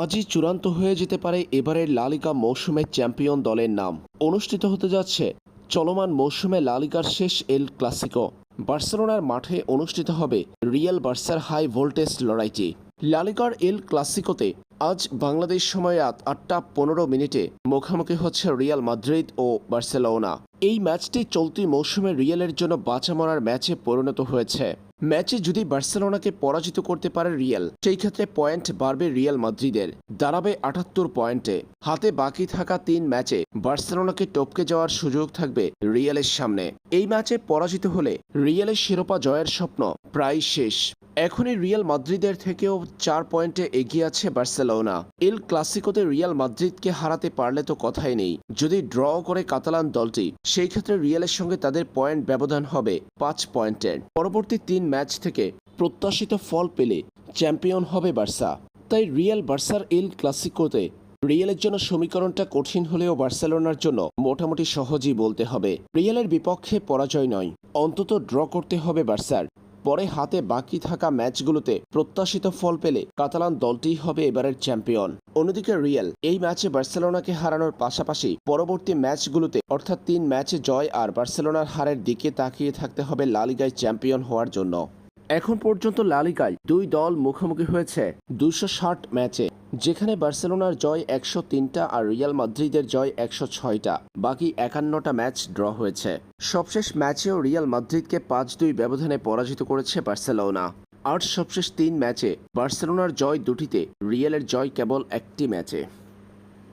আজই চূড়ান্ত হয়ে যেতে পারে এবারের লালিকা মৌসুমের চ্যাম্পিয়ন দলের নাম। অনুষ্ঠিত হতে যাচ্ছে চলমান মৌসুমে লালিকার শেষ এল ক্লাসিকো। বার্সেলোনার মাঠে অনুষ্ঠিত হবে রিয়াল বার্সার হাই ভোল্টেজ লড়াইটি। লালিকার এল ক্লাসিকোতে আজ বাংলাদেশ সময় রাত আটটা পনেরো মিনিটে মুখোমুখি হচ্ছে রিয়াল মাদ্রিদ ও বার্সেলোনা। এই ম্যাচটি চলতি মৌসুমে রিয়ালের জন্য বাঁচা মরার ম্যাচে পরিণত হয়েছে। ম্যাচে যদি বার্সেলোনাকে পরাজিত করতে পারে রিয়াল, সেই ক্ষেত্রে পয়েন্ট বাড়বে রিয়াল মাদ্রিদের। দাঁড়াবে আটাত্তর পয়েন্টে। হাতে বাকি থাকা তিন ম্যাচে বার্সেলোনাকে টপকে যাওয়ার সুযোগ থাকবে রিয়ালের সামনে। এই ম্যাচে পরাজিত হলে রিয়ালের শিরোপা জয়ের স্বপ্ন প্রায় শেষ। এখনই রিয়াল মাদ্রিদের থেকেও চার পয়েন্টে এগিয়ে আছে বার্সেলোনা। এল ক্লাসিকোতে রিয়াল মাদ্রিদকে হারাতে পারলে তো কথাই নেই। যদি ড্র করে কাতালান দলটি, সেই ক্ষেত্রে রিয়ালের সঙ্গে তাদের পয়েন্ট ব্যবধান হবে পাঁচ পয়েন্টের। পরবর্তী তিন ম্যাচ থেকে প্রত্যাশিত ফল পেলে চ্যাম্পিয়ন হবে বার্সা। তাই রিয়াল বার্সার এল ক্লাসিকোতে রিয়ালের জন্য সমীকরণটা কঠিন হলেও বার্সেলোনার জন্য মোটামুটি সহজই বলতে হবে। রিয়ালের বিপক্ষে পরাজয় নয়, অন্তত ড্র করতে হবে বার্সার। পরে হাতে বাকি থাকা ম্যাচগুলোতে প্রত্যাশিত ফল পেলে কাতালান দলটিই হবে এবারের চ্যাম্পিয়ন। অন্যদিকে রিয়াল, এই ম্যাচে বার্সেলোনাকে হারানোর পাশাপাশি পরবর্তী ম্যাচগুলোতে, অর্থাৎ তিন ম্যাচে জয় আর বার্সেলোনার হারের দিকে তাকিয়ে থাকতে হবে লালিগায় চ্যাম্পিয়ন হওয়ার জন্য। এখন পর্যন্ত লালিগায় দুই দল মুখোমুখি হয়েছে দুশো ষাট ম্যাচে। যেখানে বার্সেলোনার জয় একশো তিনটা আর রিয়াল মাদ্রিদের জয় একশো ছয়টা। বাকি একান্নটা ম্যাচ ড্র হয়েছে। সবশেষ ম্যাচেও রিয়াল মাদ্রিদকে পাঁচ দুই ব্যবধানে পরাজিত করেছে বার্সেলোনা। আর সবশেষ তিন ম্যাচে বার্সেলোনার জয় দুটিতে, রিয়ালের জয় কেবল একটি ম্যাচে।